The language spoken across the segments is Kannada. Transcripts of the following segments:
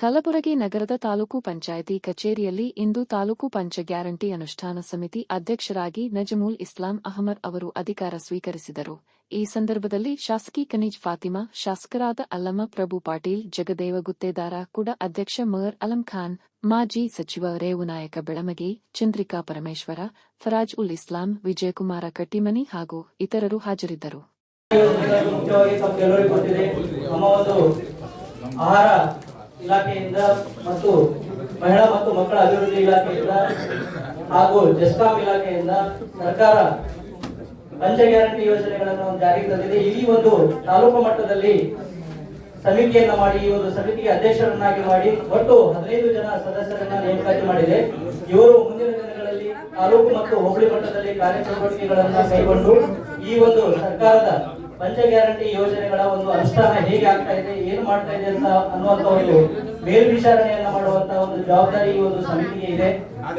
ಕಲಬುರಗಿ ನಗರದ ತಾಲೂಕು ಪಂಚಾಯಿತಿ ಕಚೇರಿಯಲ್ಲಿ ಇಂದು ತಾಲೂಕು ಪಂಚ ಗ್ಯಾರಂಟಿ ಅನುಷ್ಠಾನ ಸಮಿತಿ ಅಧ್ಯಕ್ಷರಾಗಿ ನಜಮುಲ್ ಇಸ್ಲಾಂ ಅಹಮದ್ ಅವರು ಅಧಿಕಾರ ಸ್ವೀಕರಿಸಿದರು. ಈ ಸಂದರ್ಭದಲ್ಲಿ ಶಾಸಕಿ ಖನಿಜ್ ಫಾತಿಮಾ, ಶಾಸಕರಾದ ಅಲ್ಲಮ ಪ್ರಭು ಪಾಟೀಲ್, ಜಗದೇವ ಗುತ್ತೇದಾರ ಕೂಡ ಅಧ್ಯಕ್ಷ ಮರ್ ಅಲಂ ಖಾನ್, ಮಾಜಿ ಸಚಿವ ರೇವುನಾಯಕ ಬೆಳಮಗಿ, ಚಂದ್ರಿಕಾ ಪರಮೇಶ್ವರ, ಫರಾಜ್ ಉಲ್ ಇಸ್ಲಾಂ, ವಿಜಯಕುಮಾರ ಕಟ್ಟಿಮನಿ ಹಾಗೂ ಇತರರು ಹಾಜರಿದ್ದರು. ಇಲಾಖೆಯಿಂದ ಮತ್ತು ಮಹಿಳಾ ಮತ್ತು ಮಕ್ಕಳ ಅಭಿವೃದ್ಧಿ ಇಲಾಖೆಯಿಂದ ಹಾಗೂ ಜೆಸ್ಕಾಂ ಇಲಾಖೆಯಿಂದ ಸರ್ಕಾರ ಪಂಚ ಗ್ಯಾರಂಟಿ ಯೋಜನೆಗಳನ್ನು ಜಾರಿಗೆ ತಂದಿದೆ. ಈ ಒಂದು ತಾಲೂಕು ಮಟ್ಟದಲ್ಲಿ ಸಮಿತಿಯನ್ನ ಮಾಡಿ, ಈ ಒಂದು ಸಮಿತಿಗೆ ಅಧ್ಯಕ್ಷರನ್ನಾಗಿ ಮಾಡಿ, ಒಟ್ಟು ಹದಿನೈದು ಜನ ಸದಸ್ಯರನ್ನ ನೇಮಕಾತಿ ಮಾಡಿದೆ. ಇವರು ಮುಂದಿನ ದಿನಗಳಲ್ಲಿ ತಾಲೂಕು ಮತ್ತು ಹೋಬಳಿ ಮಟ್ಟದಲ್ಲಿ ಕಾರ್ಯಚಟುವಟಿಕೆಗಳನ್ನ ಕೈಗೊಂಡು ಈ ಒಂದು ಸರ್ಕಾರದ ಪಂಚ ಗ್ಯಾರಂಟಿ ಯೋಜನೆಗಳ ಒಂದು ಅನುಷ್ಠಾನ ಹೇಗೆ ಆಗ್ತಾ ಇದೆ, ಏನು ಮಾಡ್ತಾ ಇದೆ ಅಂತ ಅನ್ನುವಂತ ಒಂದು ಮೇಲ್ವಿಚಾರಣೆಯನ್ನ ಮಾಡುವಂತ ಒಂದು ಜವಾಬ್ದಾರಿ ಈ ಒಂದು ಸಮಿತಿಗೆ ಇದೆ.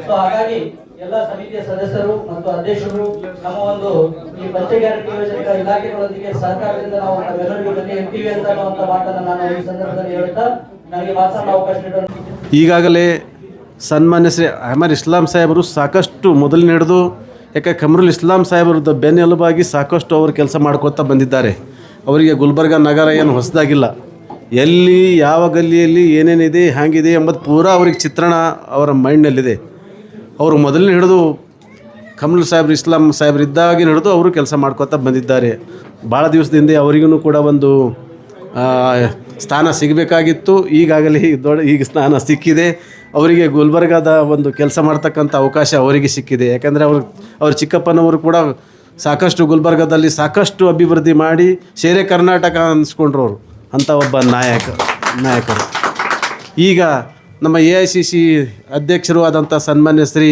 ಸೊ ಹಾಗಾಗಿ ಎಲ್ಲ ಸಮಿತಿಯ ಸದಸ್ಯರು ಮತ್ತು ಅಧ್ಯಕ್ಷರು ನಮ್ಮ ಒಂದು ಈ ಗ್ಯಾರಂಟಿ ಯೋಜನೆಗಳ ಇಲಾಖೆಗಳೊಂದಿಗೆ ಸಹಕಾರದಿಂದ ನಾವು ನಾವೆಲ್ಲರಿಗೂ ಜೊತೆ ಇರ್ತೀವಿ ಅಂತ ಅನ್ನುವಂತ ಮಾತನ್ನ ನಾನು ಈ ಸಂದರ್ಭದಲ್ಲಿ ಹೇಳ್ತಾ ನನಗೆ ಮಾತನಾಡೋ ಅವಕಾಶ ನೀಡೋದು ಈಗಾಗಲೇ ಸನ್ಮಾನ್ಯ ಶ್ರೀ ಅಹಮದ್ ಇಸ್ಲಾಂ ಸಾಹೇಬರು ಸಾಕಷ್ಟು ಮೊದಲಿನ ಹಿಡಿದು ಯಾಕೆ ಕಮರುಲ್ ಇಸ್ಲಾಂ ಸಾಹೇಬರದ್ದು ಬೆನ್ನೆಲುಬಾಗಿ ಸಾಕಷ್ಟು ಅವರು ಕೆಲಸ ಮಾಡ್ಕೋತಾ ಬಂದಿದ್ದಾರೆ. ಅವರಿಗೆ ಗುಲ್ಬರ್ಗ ನಗರ ಏನು ಹೊಸದಾಗಿಲ್ಲ. ಎಲ್ಲಿ, ಯಾವ ಗಲ್ಲಿಯಲ್ಲಿ ಏನೇನಿದೆ, ಹ್ಯಾಂಗಿದೆ ಎಂಬುದು ಪೂರಾ ಅವ್ರಿಗೆ ಚಿತ್ರಣ ಅವರ ಮೈಂಡ್ನಲ್ಲಿದೆ. ಅವರು ಮೊದಲನೇ ಹಿಡಿದು ಕಮಲ್ ಸಾಹೇಬ್ರು, ಇಸ್ಲಾಂ ಸಾಹೇಬ್ರು ಇದ್ದಾಗಿ ಹಿಡಿದು ಅವರು ಕೆಲಸ ಮಾಡ್ಕೋತಾ ಬಂದಿದ್ದಾರೆ. ಭಾಳ ದಿವಸದಿಂದ ಅವರಿಗೂ ಕೂಡ ಒಂದು ಸ್ಥಾನ ಸಿಗಬೇಕಾಗಿತ್ತು. ಈಗಾಗಲೇ ದೊಡ್ಡ, ಈಗ ಸ್ಥಾನ ಸಿಕ್ಕಿದೆ. ಅವರಿಗೆ ಗುಲ್ಬರ್ಗಾದ ಒಂದು ಕೆಲಸ ಮಾಡ್ತಕ್ಕಂಥ ಅವಕಾಶ ಅವರಿಗೆ ಸಿಕ್ಕಿದೆ. ಯಾಕಂದರೆ ಅವರು, ಅವ್ರ ಚಿಕ್ಕಪ್ಪನವರು ಕೂಡ ಸಾಕಷ್ಟು ಗುಲ್ಬರ್ಗಾದಲ್ಲಿ ಸಾಕಷ್ಟು ಅಭಿವೃದ್ಧಿ ಮಾಡಿ ಸೇರೆ ಕರ್ನಾಟಕ ಅನ್ಸ್ಕೊಂಡ್ರು ಅವರು ಅಂಥ ಒಬ್ಬ ನಾಯಕ, ನಾಯಕರು. ಈಗ ನಮ್ಮ ಎ ಐ ಸಿ ಸಿ ಅಧ್ಯಕ್ಷರೂ ಆದಂಥ ಸನ್ಮಾನ್ಯ ಶ್ರೀ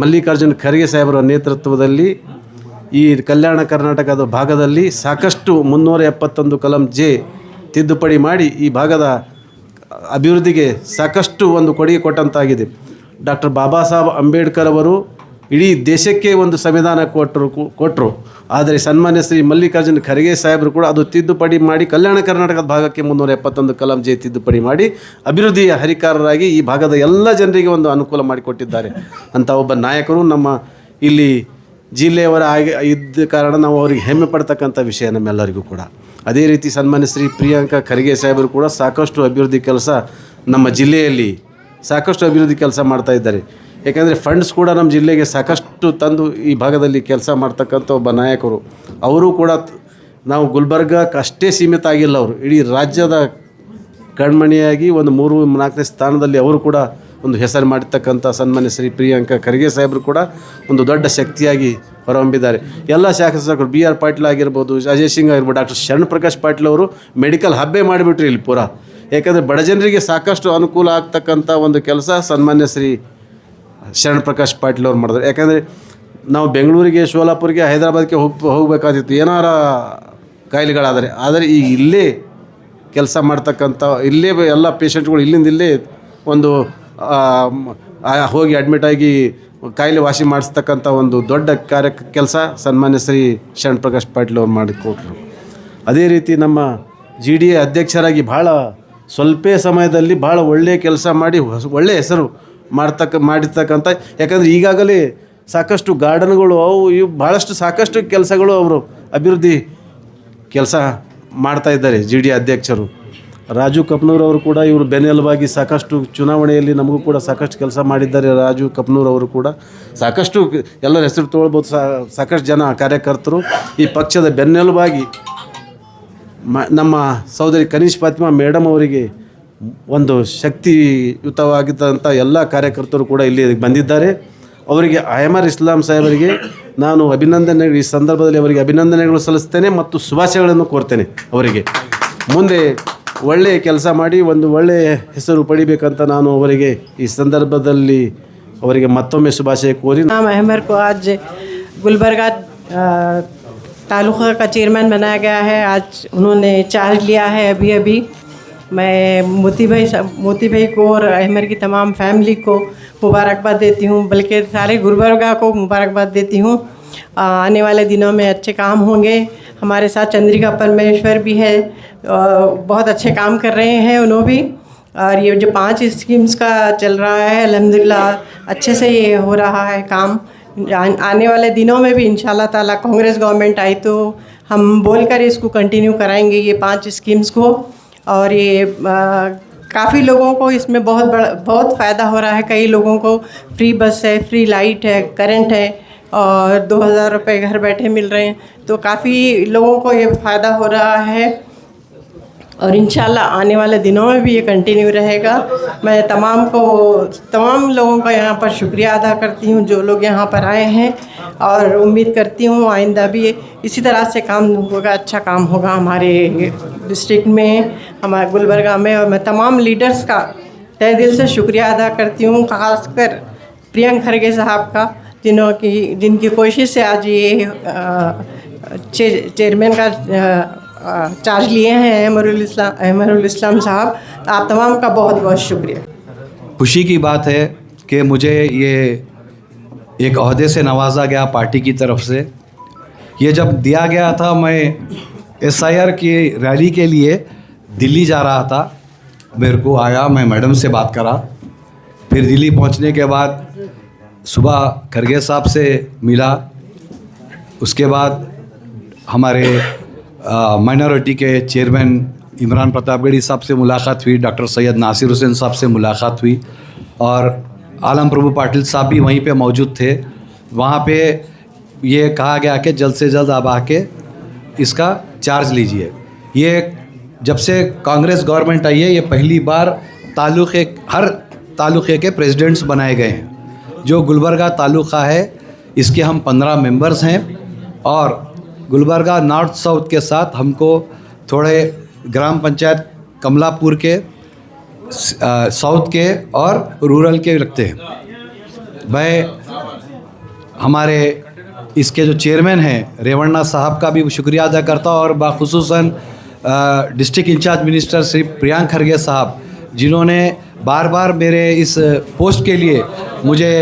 ಮಲ್ಲಿಕಾರ್ಜುನ್ ಖರ್ಗೆ ಸಾಹೇಬರ ನೇತೃತ್ವದಲ್ಲಿ ಈ ಕಲ್ಯಾಣ ಕರ್ನಾಟಕದ ಭಾಗದಲ್ಲಿ ಸಾಕಷ್ಟು ಮುನ್ನೂರ ಎಪ್ಪತ್ತೊಂದು ಕಲಂ ಜೆ ತಿದ್ದುಪಡಿ ಮಾಡಿ ಈ ಭಾಗದ ಅಭಿವೃದ್ಧಿಗೆ ಸಾಕಷ್ಟು ಒಂದು ಕೊಡುಗೆ ಕೊಟ್ಟಂತಾಗಿದೆ. ಡಾಕ್ಟರ್ ಬಾಬಾ ಸಾಹೇಬ್ ಅಂಬೇಡ್ಕರ್ ಅವರು ಇಡೀ ದೇಶಕ್ಕೆ ಒಂದು ಸಂವಿಧಾನ ಕೊಟ್ಟರು ಕೊಟ್ಟರು ಆದರೆ ಸನ್ಮಾನ್ಯ ಶ್ರೀ ಮಲ್ಲಿಕಾರ್ಜುನ ಖರ್ಗೆ ಸಾಹೇಬರು ಕೂಡ ಅದು ತಿದ್ದುಪಡಿ ಮಾಡಿ ಕಲ್ಯಾಣ ಕರ್ನಾಟಕದ ಭಾಗಕ್ಕೆ ಮುನ್ನೂರ ಎಪ್ಪತ್ತೊಂದು ಕಲಂ ಜೆ ತಿದ್ದುಪಡಿ ಮಾಡಿ ಅಭಿವೃದ್ಧಿಯ ಹರಿಕಾರರಾಗಿ ಈ ಭಾಗದ ಎಲ್ಲ ಜನರಿಗೆ ಒಂದು ಅನುಕೂಲ ಮಾಡಿಕೊಟ್ಟಿದ್ದಾರೆ ಅಂತ ಒಬ್ಬ ನಾಯಕರು ನಮ್ಮ ಇಲ್ಲಿ ಜಿಲ್ಲೆಯವರ ಆಗಿ ಇದ್ದ ಕಾರಣ ನಾವು ಅವರಿಗೆ ಹೆಮ್ಮೆ ಪಡ್ತಕ್ಕಂಥ ವಿಷಯ ನಮ್ಮೆಲ್ಲರಿಗೂ ಕೂಡ. ಅದೇ ರೀತಿ ಸನ್ಮಾನ್ಯ ಶ್ರೀ ಪ್ರಿಯಾಂಕಾ ಖರ್ಗೆ ಸಾಹೇಬರು ಕೂಡ ಸಾಕಷ್ಟು ಅಭಿವೃದ್ಧಿ ಕೆಲಸ ನಮ್ಮ ಜಿಲ್ಲೆಯಲ್ಲಿ ಸಾಕಷ್ಟು ಅಭಿವೃದ್ಧಿ ಕೆಲಸ ಮಾಡ್ತಾ ಇದ್ದಾರೆ. ಯಾಕಂದರೆ ಫಂಡ್ಸ್ ಕೂಡ ನಮ್ಮ ಜಿಲ್ಲೆಗೆ ಸಾಕಷ್ಟು ತಂದು ಈ ಭಾಗದಲ್ಲಿ ಕೆಲಸ ಮಾಡ್ತಕ್ಕಂಥ ಒಬ್ಬ ನಾಯಕರು. ಅವರು ಕೂಡ ನಾವು ಗುಲ್ಬರ್ಗಕ್ಕೆ ಅಷ್ಟೇ ಸೀಮಿತ ಆಗಿಲ್ಲ ಅವರು. ಇಡೀ ರಾಜ್ಯದ ಕಣ್ಮಣಿಯಾಗಿ ಒಂದು ಮೂರು, ನಾಲ್ಕನೇ ಸ್ಥಾನದಲ್ಲಿ ಅವರು ಕೂಡ ಒಂದು ಹೆಸರು ಮಾಡಿರ್ತಕ್ಕಂಥ ಸನ್ಮಾನ್ಯ ಶ್ರೀ ಪ್ರಿಯಾಂಕಾ ಖರ್ಗೆ ಸಾಹೇಬರು ಕೂಡ ಒಂದು ದೊಡ್ಡ ಶಕ್ತಿಯಾಗಿ ಹೊರಹೊಮ್ಮಿದ್ದಾರೆ. ಎಲ್ಲ ಶಾಸಕರು ಬಿ ಆರ್ ಪಾಟೀಲ್ ಆಗಿರ್ಬೋದು, ಅಜಯ್ ಸಿಂಗ್ ಆಗಿರ್ಬೋದು, ಡಾಕ್ಟರ್ ಶರಣ್ ಪ್ರಕಾಶ್ ಪಾಟೀಲ್ ಅವರು ಮೆಡಿಕಲ್ ಹಬ್ಬೇ ಮಾಡಿಬಿಟ್ರಿ ಇಲ್ಲಿ ಪೂರಾ. ಯಾಕಂದರೆ ಬಡ ಜನರಿಗೆ ಸಾಕಷ್ಟು ಅನುಕೂಲ ಆಗ್ತಕ್ಕಂಥ ಒಂದು ಕೆಲಸ ಸನ್ಮಾನ್ಯ ಶ್ರೀ ಶರಣ್ ಪ್ರಕಾಶ್ ಪಾಟೀಲ್ ಅವ್ರು ಮಾಡಿದ್ರು. ಯಾಕಂದರೆ ನಾವು ಬೆಂಗಳೂರಿಗೆ ಶೋಲಾಪುರಿಗೆ ಹೈದರಾಬಾದ್ಗೆ ಹೋಗಿ ಹೋಗಬೇಕಾದಿತ್ತು ಏನಾರ ಕಾಯಿಲೆಗಳಾದರೆ. ಆದರೆ ಈಗ ಇಲ್ಲೇ ಕೆಲಸ ಮಾಡ್ತಕ್ಕಂಥ, ಇಲ್ಲೇ ಎಲ್ಲ ಪೇಷಂಟ್ಗಳು ಇಲ್ಲಿಂದ ಇಲ್ಲೇ ಒಂದು ಹೋಗಿ ಅಡ್ಮಿಟ್ ಆಗಿ ಕಾಯಿಲೆ ವಾಸಿ ಮಾಡಿಸ್ತಕ್ಕಂಥ ಒಂದು ದೊಡ್ಡ ಕಾರ್ಯ, ಕೆಲಸ ಸನ್ಮಾನ್ಯ ಶ್ರೀ ಶರಣ್ ಪ್ರಕಾಶ್ ಪಾಟೀಲ್ ಅವ್ರು ಮಾಡಿಕೊಟ್ರು. ಅದೇ ರೀತಿ ನಮ್ಮ ಜಿ ಡಿ ಎ ಅಧ್ಯಕ್ಷರಾಗಿ ಭಾಳ, ಸ್ವಲ್ಪ ಸಮಯದಲ್ಲಿ ಭಾಳ ಒಳ್ಳೆಯ ಕೆಲಸ ಮಾಡಿ ಒಳ್ಳೆಯ ಹೆಸರು ಮಾಡ್ತಕ್ಕ, ಮಾಡಿರ್ತಕ್ಕಂಥ, ಯಾಕಂದರೆ ಈಗಾಗಲೇ ಸಾಕಷ್ಟು ಗಾರ್ಡನ್ಗಳು ಅವು ಇವು ಭಾಳಷ್ಟು ಸಾಕಷ್ಟು ಕೆಲಸಗಳು ಅವರು ಅಭಿವೃದ್ಧಿ ಕೆಲಸ ಮಾಡ್ತಾ ಇದ್ದಾರೆ ಜಿ ಡಿ ಅಧ್ಯಕ್ಷರು. ರಾಜು ಕಪ್ನೂರ್ ಅವರು ಕೂಡ ಇವರು ಬೆನ್ನೆಲುಬಾಗಿ ಸಾಕಷ್ಟು ಚುನಾವಣೆಯಲ್ಲಿ ನಮಗೂ ಕೂಡ ಸಾಕಷ್ಟು ಕೆಲಸ ಮಾಡಿದ್ದಾರೆ ರಾಜು ಕಪ್ನೂರ್ ಅವರು ಕೂಡ. ಸಾಕಷ್ಟು ಎಲ್ಲರ ಹೆಸರು ತೊಗೊಳ್ಬೋದು ಸಾಕಷ್ಟು ಜನ ಕಾರ್ಯಕರ್ತರು. ಈ ಪಕ್ಷದ ಬೆನ್ನೆಲುಬಾಗಿ ಮ, ನಮ್ಮ ಸಹೋದರಿ ಕನಿಷ್ ಫಾತಿಮಾ ಮೇಡಮ್ ಅವರಿಗೆ ಒಂದು ಶಕ್ತಿಯುತವಾಗಿದ್ದಂಥ ಎಲ್ಲ ಕಾರ್ಯಕರ್ತರು ಕೂಡ ಇಲ್ಲಿ ಬಂದಿದ್ದಾರೆ ಅವರಿಗೆ ಅಹಮರ್ ಇಸ್ಲಾಂ ಸಾಹೇಬರಿಗೆ ನಾನು ಅಭಿನಂದನೆ ಈ ಸಂದರ್ಭದಲ್ಲಿ ಅವರಿಗೆ ಅಭಿನಂದನೆಗಳು ಸಲ್ಲಿಸ್ತೇನೆ ಮತ್ತು ಶುಭಾಶಯಗಳನ್ನು ಕೋರ್ತೇನೆ ಅವರಿಗೆ ಮುಂದೆ ಒಳ್ಳೆಯ ಕೆಲಸ ಮಾಡಿ ಒಂದು ಒಳ್ಳೆಯ ಹೆಸರು ಪಡಿಬೇಕಂತ ನಾನು ಅವರಿಗೆ ಈ ಸಂದರ್ಭದಲ್ಲಿ ಅವರಿಗೆ ಮತ್ತೊಮ್ಮೆ ಶುಭಾಶಯ ಕೋರಿ नाम अहमर को आज गुलबर्गा अ, तालुका का चेयरमैन बनाया गया है आज उन्होंने चार्ज लिया है अभी अभी मैं मोती भाई मोती भाई को और अहमर की तमाम फैमिली को मुबारकबाद देती हूँ, बल्कि सारे गुलबर्गा को मुबारकबाद देती हूँ। आने वाले दिनों में अच्छे काम होंगे। हमारे साथ चंद्रिका परमेश्वर भी है। बहुत अच्छे काम कर रहे हैं उन्होंने भी। और ये जो पाँच स्कीम्स का चल रहा है अलहमदिल्ला अच्छे से ये हो रहा है काम। आने वाले दिनों में भी इन ताला कांग्रेस गवर्नमेंट आई तो हम बोलकर इसको कंटिन्यू कराएँगे, ये पाँच स्कीम्स को। और ये काफ़ी लोगों को इसमें बहुत बड़ा, बहुत फ़ायदा हो रहा है। कई लोगों को फ्री बस है फ्री लाइट है करंट है और दो हज़ार रुपये घर बैठे मिल रहे हैं। तो काफ़ी लोगों को ये फ़ायदा हो रहा है। और इंशाल्लाह आने वाले दिनों में भी ये कंटिन्यू रहेगा। मैं तमाम को, तमाम लोगों का यहाँ पर शुक्रिया अदा करती हूँ, जो लोग यहाँ पर आए हैं। और उम्मीद करती हूँ आइंदा भी इसी तरह से काम होगा अच्छा काम होगा हमारे डिस्ट्रिक्ट में, हमारे गुलबर्गा में। और मैं तमाम लीडर्स का तय दिल से शुक्रिया अदा करती हूँ, खासकर प्रियंक खरगे साहब का, जिन्हों की, जिनकी कोशिश से आज ये चेयरमैन का चार्ज लिए हैं अहमरुल इस्लाम अहमरुल इस्लाम साहब। आप तमाम का बहुत बहुत शुक्रिया। खुशी की बात है कि मुझे ये एक अहदे से नवाजा गया पार्टी की तरफ़ से। ये जब दिया गया था, मैं एस आई आर की रैली के लिए दिल्ली जा रहा था। मेरे को आया, मैं मैडम से बात करा। फिर दिल्ली पहुँचने के बाद सुबह खरगे साहब से मिला। उसके बाद हमारे माइनॉरिटी के चेयरमैन इमरान प्रतापगढ़ी साहब से मुलाकात हुई डॉक्टर सैयद नासिर हुसैन साहब से मुलाकात हुई और आलम प्रभु पाटिल साहब भी वहीं पे मौजूद थे। वहाँ पे ये कहा गया कि जल्द से जल्द आप आके इसका चार्ज लीजिए। ये जब से कांग्रेस गवर्नमेंट आई है, ये पहली बार तालुक़े, हर तालुक़े के प्रेसिडेंट्स बनाए गए हैं। जो गुलबर्गा तालुका है, इसके हम पंद्रह मेंबर्स हैं और गुलबर्गा नॉर्थ साउथ के साथ हमको थोड़े ग्राम पंचायत कमलापुर के साउथ के और रूरल के लगते हैं। मैं, हमारे इसके जो चेयरमैन हैं, रेवन्ना साहब का भी शुक्रिया अदा करता हूँ और बाखसूस district incharge minister Shri Priyank Kharge sahab, जिन्होंने बार बार मेरे इस पोस्ट के लिए मुझे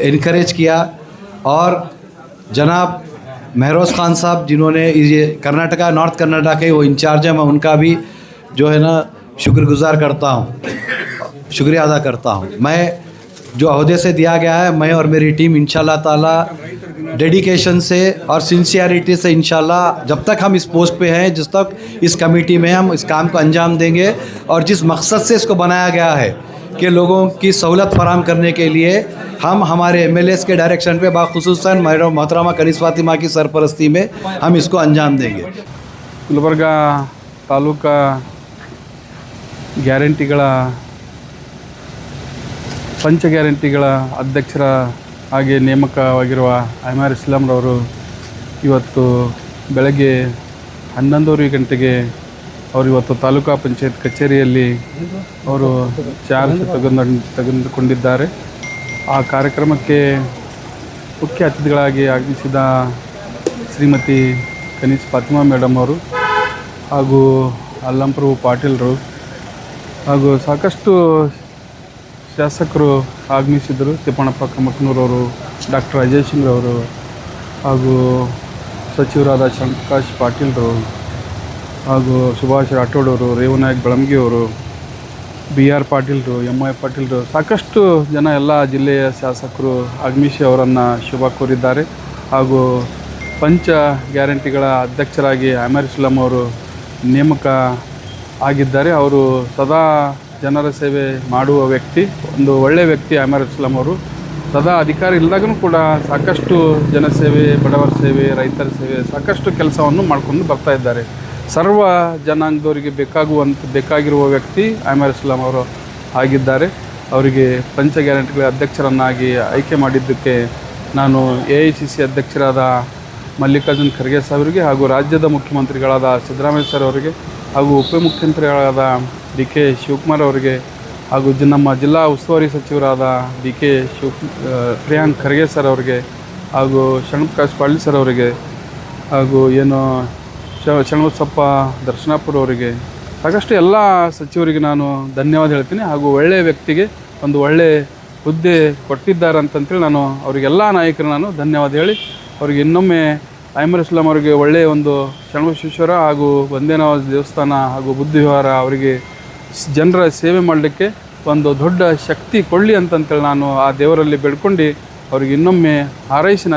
इनक्रेज किया और जनाब महरोज़ खान साहब जिन्होंने ये कर्नाटका, नॉर्थ कर्नाटका के वो इंचार्ज हैं, मैं उनका भी जो है ना शुक्रगुजार करता हूँ। शुक्रिया अदा करता हूँ। मैं जो अहदे से दिया गया है, मैं और मेरी टीम इंशाल्लाह ताला डेडिकेशन से और सिंसियरिटी से इंशाल्लाह जब तक हम इस पोस्ट पे हैं, जिस तक इस कमेटी में हम इस काम को अंजाम देंगे और जिस मकसद से इसको बनाया गया है कि लोगों की सहूलत फराम करने के लिए हम हमारे एम के डायरेक्शन पे बाखसूस मोहतरमा कनीस फातिमा की सरपरस्ती में हम इसको अंजाम देंगे ಗುಲ್ಬರ್ಗಾ ತಾಲೂಕಾ ಗ್ಯಾರಂಟಿಗಳ ಪಂಚ ಗ್ಯಾರಂಟಿಗಳ ಅಧ್ಯಕ್ಷರ ಹಾಗೆ ನೇಮಕವಾಗಿರುವ ಐಮಾರ್ ಇಸ್ಲಾಂರವರು ಇವತ್ತು ಬೆಳಗ್ಗೆ ಹನ್ನೊಂದೂವರೆ ಗಂಟೆಗೆ ಅವರು ಇವತ್ತು ತಾಲೂಕಾ ಪಂಚಾಯತ್ ಕಚೇರಿಯಲ್ಲಿ ಅವರು ಚಾರ್ಜ್ ತೆಗೆದು ತೆಗೆದುಕೊಂಡಿದ್ದಾರೆ ಆ ಕಾರ್ಯಕ್ರಮಕ್ಕೆ ಮುಖ್ಯ ಅತಿಥಿಗಳಾಗಿ ಆಗಮಿಸಿದ ಶ್ರೀಮತಿ ಕನೀಸ್ ಫಾತಿಮಾ ಮೇಡಮ್ ಅವರು ಹಾಗೂ ಅಲ್ಲಂಪ್ರಭು ಪಾಟೀಲ್ರು ಹಾಗೂ ಸಾಕಷ್ಟು ಶಾಸಕರು ಆಗಮಿಸಿದರು ತಿಪ್ಪಣಪ್ಪ ಕಮಕ್ನೂರವರು ಡಾಕ್ಟರ್ ಅಜಯ್ ಸಿಂಗ್ ಅವರು ಹಾಗೂ ಸಚಿವರಾದ ಶಂಕರಾಜ್ ಪಾಟೀಲ್ರು ಹಾಗೂ ಸುಭಾಷ್ ರಾಠೋಡವರು ರೇವನಾಯಕ್ ಬೆಳಮ್ಗಿ ಅವರು ಬಿ ಆರ್ ಪಾಟೀಲ್ರು ಎಂ ಐ ಪಾಟೀಲ್ರು, ಸಾಕಷ್ಟು ಜನ ಎಲ್ಲ ಜಿಲ್ಲೆಯ ಶಾಸಕರು, ಅಗ್ನಿಶಿ ಅವರನ್ನು ಶುಭ ಕೋರಿದ್ದಾರೆ. ಹಾಗೂ ಪಂಚ ಗ್ಯಾರಂಟಿಗಳ ಅಧ್ಯಕ್ಷರಾಗಿ ಅಮರ್ ಅವರು ನೇಮಕ ಆಗಿದ್ದಾರೆ. ಅವರು ಸದಾ ಜನರ ಸೇವೆ ಮಾಡುವ ವ್ಯಕ್ತಿ, ಒಂದು ಒಳ್ಳೆಯ ವ್ಯಕ್ತಿ ಅಮರ್ ಇಸ್ಲಾಂ ಅವರು. ಸದಾ ಅಧಿಕಾರ ಇಲ್ಲದಾಗೂ ಕೂಡ ಸಾಕಷ್ಟು ಜನಸೇವೆ, ಬಡವರ ಸೇವೆ, ರೈತರ ಸೇವೆ, ಸಾಕಷ್ಟು ಕೆಲಸವನ್ನು ಮಾಡಿಕೊಂಡು ಬರ್ತಾ ಇದ್ದಾರೆ. ಸರ್ವ ಜನಾಂಗದವರಿಗೆ ಬೇಕಾಗುವಂಥ ಬೇಕಾಗಿರುವ ವ್ಯಕ್ತಿ ಅಮರ್ ಇಸ್ಲಾಂ ಅವರು ಆಗಿದ್ದಾರೆ. ಅವರಿಗೆ ಪಂಚ ಗ್ಯಾರಂಟಿಗಳ ಅಧ್ಯಕ್ಷರನ್ನಾಗಿ ಆಯ್ಕೆ ಮಾಡಿದ್ದಕ್ಕೆ ನಾನು ಎ ಐ ಸಿ ಸಿ ಅಧ್ಯಕ್ಷರಾದ ಮಲ್ಲಿಕಾರ್ಜುನ್ ಖರ್ಗೆ ಸಾಹೇಬರಿಗೆ ಹಾಗೂ ರಾಜ್ಯದ ಮುಖ್ಯಮಂತ್ರಿಗಳಾದ ಸಿದ್ದರಾಮಯ್ಯ ಸರ್ ಅವರಿಗೆ ಹಾಗೂ ಉಪಮುಖ್ಯಮಂತ್ರಿಗಳಾದ ಡಿ ಕೆ ಶಿವಕುಮಾರ್ ಅವರಿಗೆ ಹಾಗೂ ಜಿ ನಮ್ಮ ಜಿಲ್ಲಾ ಉಸ್ತುವಾರಿ ಸಚಿವರಾದ D K Shiva Priyank Kharge sir ಅವರಿಗೆ ಹಾಗೂ ಶರಣಪ್ರಕಾಶ್ ಪಾಟೀಲ್ ಸರ್ ಅವರಿಗೆ ಹಾಗೂ ಏನು ಶ ಸಪ್ಪ ದರ್ಶನಾಪುರ ಅವರಿಗೆ ಸಾಕಷ್ಟು ಎಲ್ಲ ಸಚಿವರಿಗೆ ನಾನು ಧನ್ಯವಾದ ಹೇಳ್ತೀನಿ. ಹಾಗೂ ಒಳ್ಳೆಯ ವ್ಯಕ್ತಿಗೆ ಒಂದು ಒಳ್ಳೆಯ ಹುದ್ದೆ ಕೊಟ್ಟಿದ್ದಾರೆ ಅಂತಂತೇಳಿ ನಾನು ಅವರಿಗೆಲ್ಲ ನಾಯಕರು ನಾನು ಧನ್ಯವಾದ ಹೇಳಿ, ಅವರಿಗೆ ಇನ್ನೊಮ್ಮೆ ಐಮರ್ ಇಸ್ಲಾಂ ಅವರಿಗೆ ಒಳ್ಳೆಯ ಒಂದು ಶರಣಬಸವೇಶ್ವರ ಹಾಗೂ ವಂದೇನವಾಜ ದೇವಸ್ಥಾನ ಹಾಗೂ ಬುದ್ಧಿ ವಿಹಾರ ಅವರಿಗೆ ಜನರ ಸೇವೆ ಮಾಡಲಿಕ್ಕೆ ಒಂದು ದೊಡ್ಡ ಶಕ್ತಿ ಕೊಳ್ಳಿ ಅಂತಂತೇಳಿ ನಾನು ಆ ದೇವರಲ್ಲಿ ಬೇಡ್ಕೊಂಡು ಅವ್ರಿಗೆ ಇನ್ನೊಮ್ಮೆ ಹಾರೈಸಿ